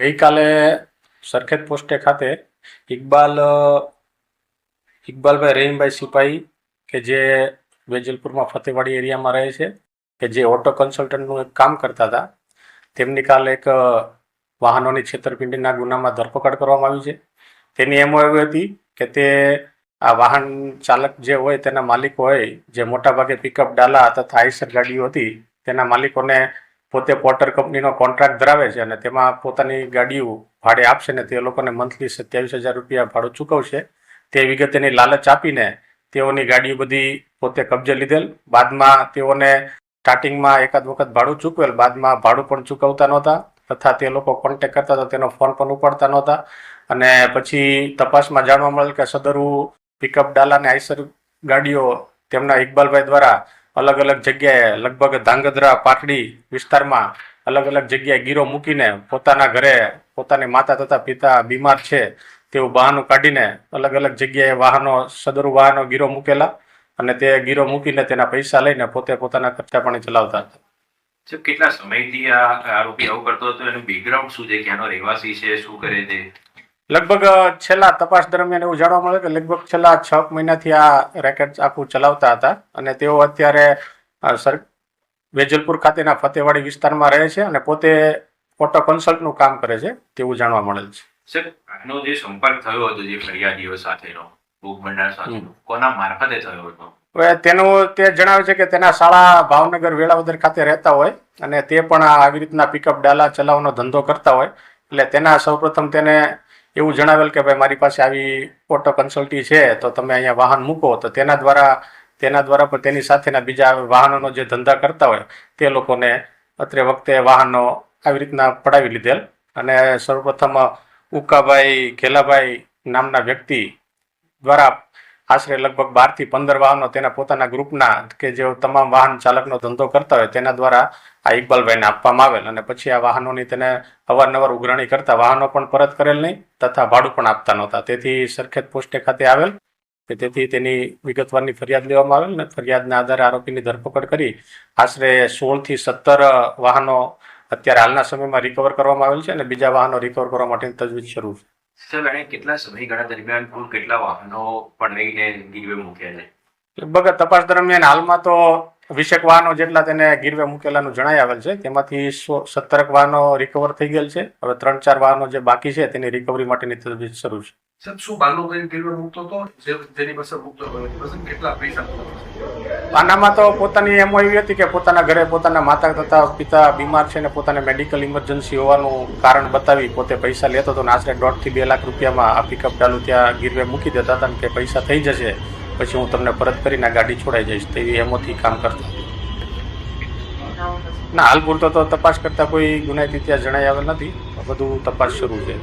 ગઈકાલે સરખેજ પોસ્ટે ખાતે ઇકબાલ, ઇકબાલભાઈ રહીમભાઈ સિપાહી કે જે વેજલપુરમાં ફતેવાડી એરિયામાં રહે છે, કે જે ઓટો કન્સલ્ટન્ટનું એક કામ કરતા હતા, તેમની કાલે એક વાહનોની છેતરપિંડીના ગુનામાં ધરપકડ કરવામાં આવી છે. તેની એમ એવી હતી કે તે આ વાહન ચાલક જે હોય તેના માલિકો હોય, જે મોટાભાગે પિકઅપ ડાલા તથા આઈસર ગાડીઓ હતી, તેના માલિકોને પોતે પોર્ટર કંપનીનો કોન્ટ્રાક્ટ ધરાવે છે અને તેમાં પોતાની ગાડીઓ ભાડે આપશે ને તે લોકોને મંથલી સત્યાવીસ હજાર રૂપિયા ભાડું ચૂકવશે. તે વિગતેની લાલચ આપીને તેઓની ગાડીઓ બધી પોતે કબજે લીધેલ. બાદમાં તેઓને સ્ટાર્ટિંગમાં એકાદ વખત ભાડું ચૂકવેલ. બાદમાં ભાડું પણ ચૂકવતા નહોતા તથા તે લોકો કોન્ટેક કરતા હતા, તેનો ફોન પણ ઉપાડતા નહોતા. અને પછી તપાસમાં જાણવા મળેલ કે સદરુ પિકઅપ ડાલા અને આઈસર ગાડીઓ તેમના ઇકબાલભાઈ દ્વારા અલગ અલગ જગ્યાએ લગભગ ધાંગધ્રા પાટડી વિસ્તારમાં અલગ અલગ જગ્યાએ ગીરો મૂકીને પોતાના ઘરે પોતાની માતા તથા પિતા બીમાર છે તેવું બહાનું કાઢીને અલગ અલગ જગ્યાએ વાહનો, સદરુ વાહનો ગીરો મૂકેલા અને તે ગીરો મૂકીને તેના પૈસા લઈને પોતે પોતાના ખર્ચા પાણી ચલાવતા હતા. કેટલા સમયથી આ આરોપી આવું કરતો હતો? એનું બેકગ્રાઉન્ડ શું છે? ક્યાંનો રહેવાસી છે? શું કરે છે? લગભગ છેલ્લા તપાસ દરમિયાન એવું જાણવા મળે કે લગભગ છેલ્લા છ મહિનાથી આ રેકેટ આખું ચલાવતા હતા અને તેઓ અત્યારે સર વેજલપુર ખાતેના ફતેવાડી વિસ્તારમાં રહે છે અને પોતે ફોટો કન્સલ્ટનું કામ કરે છે તેવું જાણવા મળેલ છે. સર આનો જે સંપર્ક થયો હતો જે ફરિયાદીઓ સાથેનો ભૂખ ભંડાર સાથેનો કોના મારફતે થયો હતો? હવે તેનું તે જણાવે છે કે તેના શાળા ભાવનગર વેળાવદર ખાતે રહેતા હોય અને તે પણ આવી રીતના પિકઅપ ડાલા ચલાવવાનો ધંધો કરતા હોય. એટલે તેના સૌપ્રથમ તેને એવું જણાવેલ કે ભાઈ, મારી પાસે આવી ઓટો કન્સલ્ટી છે, તો તમે અહીંયા વાહન મૂકો. તો તેના દ્વારા તેના દ્વારા પણ તેની સાથેના બીજા વાહનોનો જે ધંધા કરતા હોય, તે લોકોને અત્રે વખતે વાહનો આવી રીતના પડાવી લીધેલ. અને સૌપ્રથમ ઉકાભાઈ ઘેલાભાઈ નામના વ્યક્તિ દ્વારા આશરે લગભગ બારથી પંદર વાહનો તેના પોતાના ગ્રુપના કે જેઓ તમામ વાહન ચાલકનો ધંધો કરતા હોય તેના દ્વારા આ ઇકબાલભાઈને આપવામાં આવેલ અને પછી આ વાહનોની તેને અવારનવાર ઉઘરાણી કરતા વાહનો પણ પરત કરેલ નહીં તથા ભાડું પણ આપતા નહોતા. તેથી સરખેજ પોસ્ટે ખાતે આવેલ કે તેથી તેની વિગતવારની ફરિયાદ લેવામાં આવેલ ને ફરિયાદના આધારે આરોપીની ધરપકડ કરી આશરે સોળથી સત્તર વાહનો અત્યારે હાલના સમયમાં રિકવર કરવામાં આવેલ છે અને બીજા વાહનો રિકવર કરવા માટેની તજવીજ શરૂ છે. સાહેબ એણે કેટલા સમયગાળા દરમિયાન કુલ કેટલા વાહનો પણ લઈને ગીરવે મૂક્યા છે? લગભગ તપાસ દરમિયાન હાલમાં તો વીસેક વાહનો જેટલા તેને ગીરવે મૂકેલાનું જણાઈ આવેલ છે તેમાંથી સત્તરક વાહનો રિકવર થઈ ગયેલ છે. હવે ત્રણ ચાર વાહનો જે બાકી છે તેની રિકવરી માટેની તજવીજ શરૂ છે. પાનામાં તો પોતાની એમ એવી હતી કે પોતાના ઘરે પોતાના માતા તથા પિતા બીમાર છે ને પોતાને મેડિકલ ઇમરજન્સી હોવાનું કારણ બતાવી પોતે પૈસા લેતો હતો આશરે દોઢથી બે લાખ રૂપિયામાં આ પિકઅપ ચાલુ ત્યાં ગીરવે મૂકી દેતા હતા કે પૈસા થઈ જશે. પછી હું તમને પરત કરીને ગાડી છોડાઈ જઈશ તેવી એમોથી કામ કરતા. ના, હાલ પૂરતો તો તપાસ કરતા કોઈ ગુનાહિત ઇતિહાસ જણાઈ આવેલ નથી બધું તપાસ શરૂ છે.